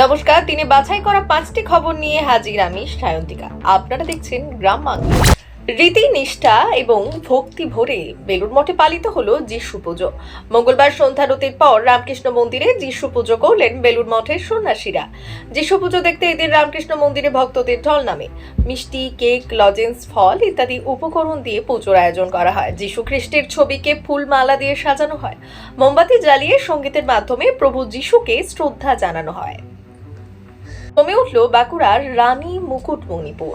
নমস্কার, তিনি বাছাই করা পাঁচটি খবর নিয়ে হাজির আমি সায়ন্তিকা। আপনারা দেখছেন গ্রাম বাংলা। রীতি নিষ্ঠা এবং ভক্তি ভরে বেলুর মঠে পালিত হলো যিশু পুজো। মঙ্গলবার সন্ধ্যারতির পর রামকৃষ্ণ মন্দিরে যিশু পুজো করলেন বেলুর মঠের সন্ন্যাসীরা। যিশু পুজো দেখতে এদের রামকৃষ্ণ মন্দিরে ভক্তদের ঢল নামে। মিষ্টি, কেক, লজেন্স, ফল ইত্যাদি উপকরণ দিয়ে পুজোর আয়োজন করা হয়। যিশু খ্রিস্টের ছবিকে ফুল মালা দিয়ে সাজানো হয়। মোমবাতি জ্বালিয়ে সঙ্গীতের মাধ্যমে প্রভু যিশুকে শ্রদ্ধা জানানো হয়। কমে উঠল বাঁকুড়ার রানী মুকুটমণিপুর।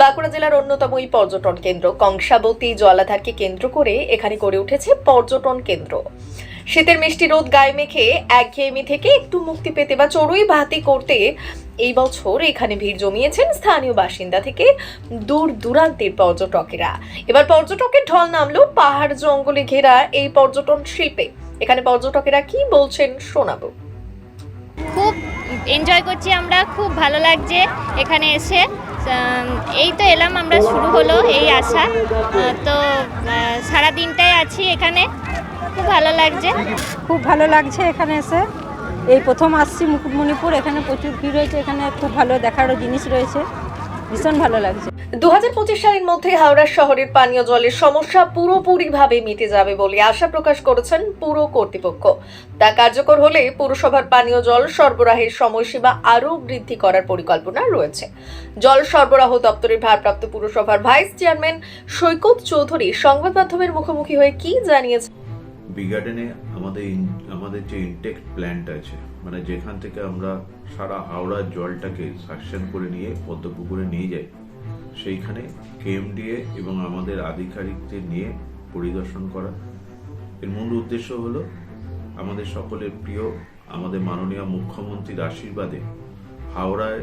বাঁকুড়া জেলার অন্যতম এই পর্যটন কেন্দ্র, কংসাবতী জলাধারকে কেন্দ্র করে এখানে গড়ে উঠেছে পর্যটন কেন্দ্র। শীতের মিষ্টি রোদ গায়ে মেখে একঘেয়েমি থেকে একটু মুক্তি পেতে বা চড়ুই বাতি করতে এই বছর এখানে ভিড় জমিয়েছেন স্থানীয় বাসিন্দা থেকে দূর দূরান্তের পর্যটকেরা। এবার পর্যটকের ঢল নামলো পাহাড় জঙ্গলে ঘেরা এই পর্যটন শিল্পে। এখানে পর্যটকেরা কি বলছেন শোনাবো। এনজয় করছি আমরা, খুব ভালো লাগছে এখানে এসে। এই তো এলাম আমরা, শুরু হলো এই আসা তো সারা দিনটাই আছি এখানে। খুব ভালো লাগছে। খুব ভালো লাগছে এখানে এসে। এই প্রথম আসছি মুকুটমণিপুর, এখানে প্রচুর ভিড় রয়েছে এখানে খুব ভালো দেখারও জিনিস রয়েছে। ভীষণ ভালো লাগছে। দু হাজার পঁচিশ সালের মধ্যে হাওড়া শহরের পানীয় জলের সমস্যা পুরোপুরিভাবে মিটে যাবে বলে আশা প্রকাশ করেছেন পুর কর্তৃপক্ষ। তা কার্যকর হলে পুরসভার পানীয় জল সরবরাহের সময়সীমা আরও বৃদ্ধি করার পরিকল্পনা রয়েছে। জল সরবরাহ দপ্তরের ভারপ্রাপ্ত পুরসভার ভাইস চেয়ারম্যান সৈকত চৌধুরী সংবাদ মাধ্যমের মুখোমুখি হয়ে কি জানিয়েছেন? বি গার্ডেনে আমাদের আমাদের যে ইনটেক প্ল্যান্ট আছে মানে যেখান থেকে আমরা সারা হাওড়ার জলটাকে সাকশন করে নিয়ে পদ্মপুকুরে নিয়ে যাই সেইখানে কেএমডিএ এবং আমাদের আধিকারিকদের নিয়ে পরিদর্শন করা। এর মূল উদ্দেশ্য হলো আমাদের সকলের প্রিয়, আমাদের মাননীয় মুখ্যমন্ত্রীর আশীর্বাদে হাওড়ায়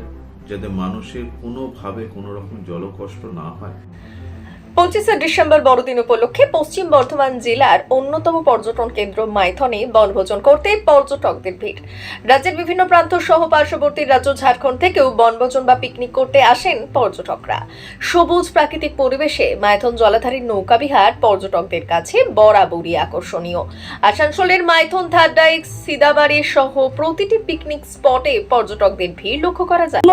যাতে মানুষের কোনোভাবে কোনো রকম জলকষ্ট না হয়। পঁচিশে ডিসেম্বর বড়দিন উপলক্ষে পশ্চিম বর্ধমান জেলার অন্যতম পর্যটন কেন্দ্র মাইথনে বনভোজন করতে পর্যটকদের ভিড়। রাজ্যের বিভিন্ন প্রান্ত সহ পার্শ্ববর্তী রাজ্য ঝাড়খণ্ড থেকেও বনভোজন বা পিকনিক করতে আসেন পর্যটকরা। সবুজ প্রাকৃতিক পরিবেশে মাইথন জলাধারীর নৌকাবিহার পর্যটকদের কাছে বরাবরই আকর্ষণীয়। আসানসোলের মাইথন, থার্ডাইক, সিদাবাড়ি সহ প্রতিটি পিকনিক স্পটে পর্যটকদের ভিড় লক্ষ্য করা যায়।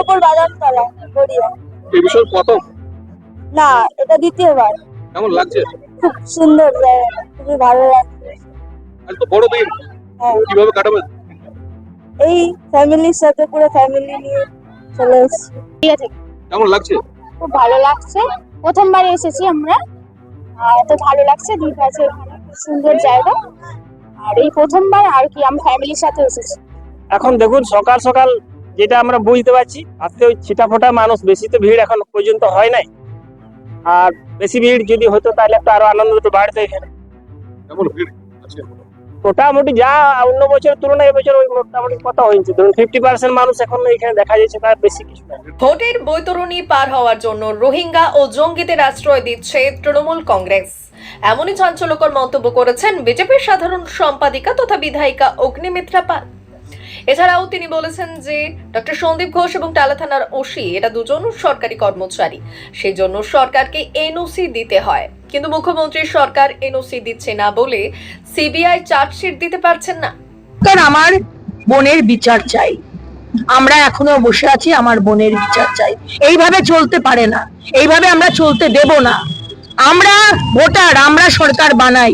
না এটা দ্বিতীয়বার। কেমন লাগছে? খুব সুন্দর জায়গা খুবই ভালো লাগছে। আজ তো বড় দিন। হ্যাঁ। কীভাবে কাটাবে? এই ফ্যামিলির সাথে পুরো ফ্যামিলি নিয়ে চলে এসেছি। কেমন লাগছে? খুব ভালো লাগছে। প্রথমবার এসেছি আমরা। আর তো ভালো লাগছে দ্বীপ আছে এখানে। খুব সুন্দর জায়গা। আর এই প্রথমবার আর কি আমরা ফ্যামিলির সাথে এসেছি। এখন দেখুন সকাল সকাল যেটা আমরা বুঝতে পারছি আজকে ওই ছিটাফোটা মানুষ বেশি তো ভিড় এখন পর্যন্ত হয় নাই। আর বেশি ভিড় যদি হতো তাহলে একটু আরও আনন্দ একটু বাড়তো এখানে। কেমন ভিড় আছে মোটামুটি যা অন্য বছরের তুলনায় এবছর ওই মোটামুটি কত হয়েছে। ধরুন ফিফটি পার্সেন্ট মানুষ এখন এখানে দেখা যাচ্ছে তার বেশি কিছু না ভোটের বৈতরণী পার হওয়ার জন্য রোহিঙ্গা ও জঙ্গিদের আশ্রয় দিচ্ছে তৃণমূল কংগ্রেস। এমনই চাঞ্চল্যকর মন্তব্য করেছেন বিজেপির সাধারণ সম্পাদিকা তথা বিধায়িকা অগ্নিমিত্রা পাল। এছাড়াও তিনি বলেছেন যে ডক্টর সন্দীপ ঘোষ এবং টালা থানার ওসি এটা দুজন সরকারি কর্মচারী। সেই জন্য সরকারকে এনওসি দিতে হয়। কিন্তু মুখ্যমন্ত্রী সরকার এনওসি দিচ্ছে না বলে সিবিআই চার্জশিট দিতে পারছেন না। কারণ আমার বোনের বিচার চাই। আমরা এখনও বসে আছি, আমার বোনের বিচার চাই। এইভাবে চলতে পারে না। এইভাবে আমরা চলতে দেব না। আমরা ভোটার, আমরা সরকার বানাই।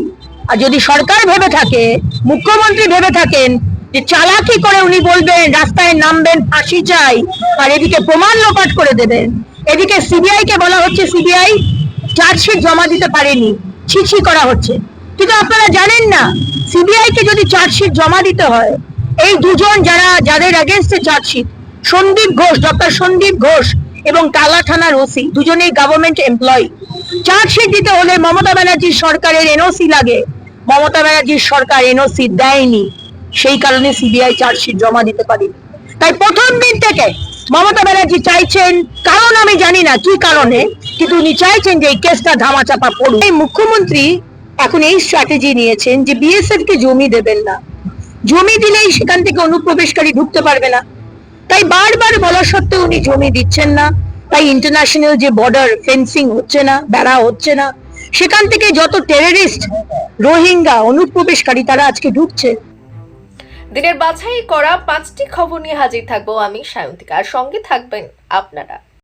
আর যদি সরকার ভেবে থাকে, মুখ্যমন্ত্রী ভেবে থাকেন যে চালাকি করে উনি বলবেন, রাস্তায় নামবেন, ফাঁসি চাই, আর এদিকে প্রমাণ লোপাট করে দেবেন। এদিকে সিবিআই কে বলা হচ্ছে সিবিআই চার্জশিট জমা দিতে পারেনি, ছিছি করা হচ্ছে। কিন্তু আপনারা জানেন না সিবিআই কে যদি চার্জশিট জমা দিতে হয়, এই দুজন যারা, যাদের এগেনস্টে চার্জশিট, সন্দীপ ঘোষ, ডক্টর সন্দীপ ঘোষ এবং টালা থানার ওসি, দুজনেই গভর্নমেন্ট এমপ্লয়ি চার্জশিট দিতে হলে মমতা ব্যানার্জির সরকারের এনওসি লাগে। মমতা ব্যানার্জির সরকার এনওসি দেয়নি। সেই কারণে সিবিআই চার্জশিট জমা দিতে পারেনি তাই প্রথম দিন থেকে মমতা ব্যানার্জি চাইছেন, কারণ আমি জানি না কি কারণে, কিন্তু উনি চাইছেন যে এই কেসটা ধামাচাপা পড়ুক। এই মুখ্যমন্ত্রী এখন এই স্ট্র্যাটেজি নিয়েছেন যে বিএসএফ কে জমি দেবেন না। জমি দিলেই সেখান থেকে অনুপ্রবেশকারী ঢুকতে পারবে না। তাই বারবার বলা সত্ত্বেও উনি জমি দিচ্ছেন না। তাই ইন্টারন্যাশনাল যে বর্ডার ফেন্সিং হচ্ছে না, বেড়া হচ্ছে না, সেখান থেকে যত টেররিস্ট রোহিঙ্গা, অনুপ্রবেশকারী তারা আজকে ঢুকছে। দিনের বাছাই করা পাঁচটি খবর নিয়ে হাজির থাকব আমি সায়ন্তিকা। আর সঙ্গে থাকবেন আপনারা।